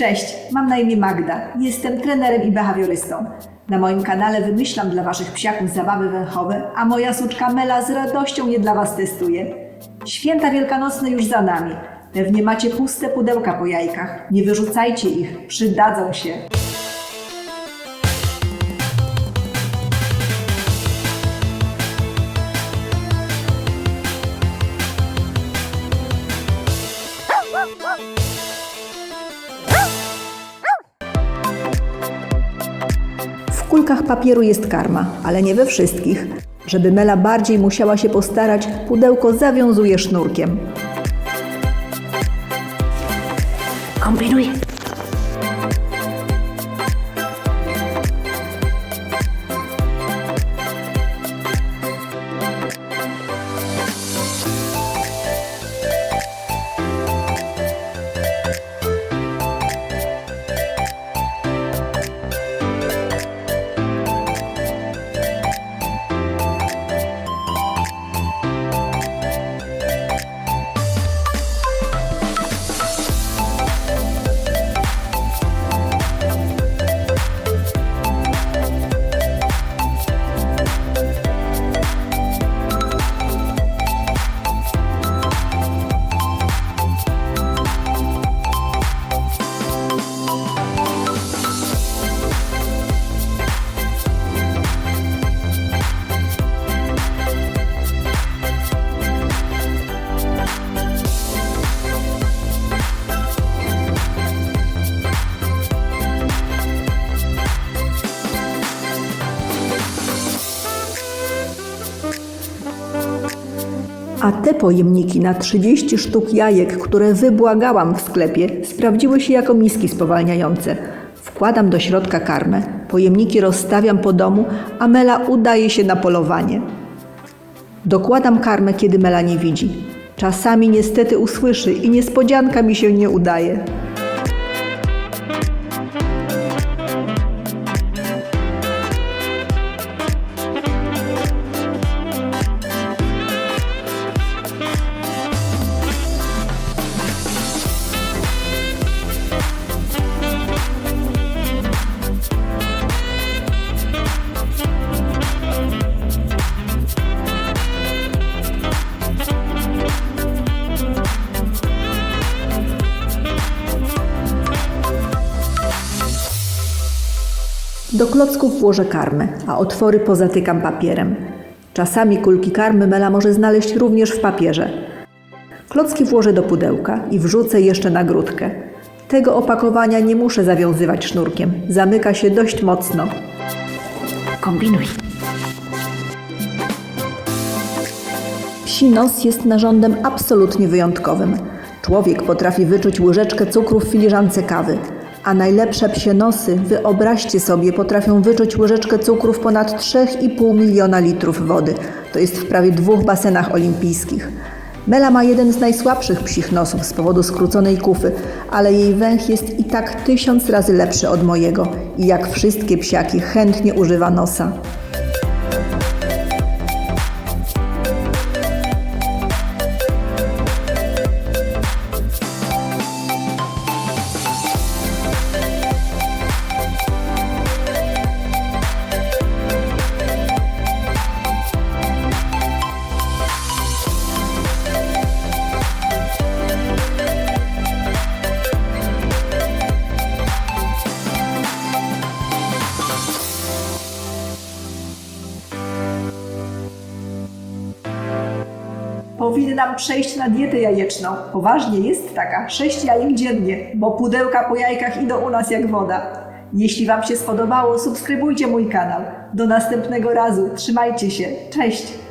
Cześć, mam na imię Magda. Jestem trenerem i behawiorystą. Na moim kanale wymyślam dla Waszych psiaków zabawy węchowe, a moja suczka Mela z radością je dla Was testuje. Święta wielkanocne już za nami. Pewnie macie puste pudełka po jajkach. Nie wyrzucajcie ich, przydadzą się. Kulkach papieru jest karma, ale nie we wszystkich. Żeby Mela bardziej musiała się postarać, pudełko zawiązuje sznurkiem. Kombinuj. A te pojemniki na 30 sztuk jajek, które wybłagałam w sklepie, sprawdziły się jako miski spowalniające. Wkładam do środka karmę, pojemniki rozstawiam po domu, a Mela udaje się na polowanie. Dokładam karmę, kiedy Mela nie widzi. Czasami niestety usłyszy i niespodzianka mi się nie udaje. Do klocków włożę karmę, a otwory pozatykam papierem. Czasami kulki karmy Mela może znaleźć również w papierze. Klocki włożę do pudełka i wrzucę jeszcze na grudkę. Tego opakowania nie muszę zawiązywać sznurkiem. Zamyka się dość mocno. Kombinuj. Psi nos jest narządem absolutnie wyjątkowym. Człowiek potrafi wyczuć łyżeczkę cukru w filiżance kawy, a najlepsze psie nosy, wyobraźcie sobie, potrafią wyczuć łyżeczkę cukru w ponad 3,5 miliona litrów wody. To jest w prawie dwóch basenach olimpijskich. Mela ma jeden z najsłabszych psich nosów z powodu skróconej kufy, ale jej węch jest i tak tysiąc razy lepszy od mojego i jak wszystkie psiaki chętnie używa nosa. Powinnam przejść na dietę jajeczną. Poważnie jest taka, 6 jajek dziennie, bo pudełka po jajkach idą u nas jak woda. Jeśli Wam się spodobało, subskrybujcie mój kanał. Do następnego razu. Trzymajcie się. Cześć!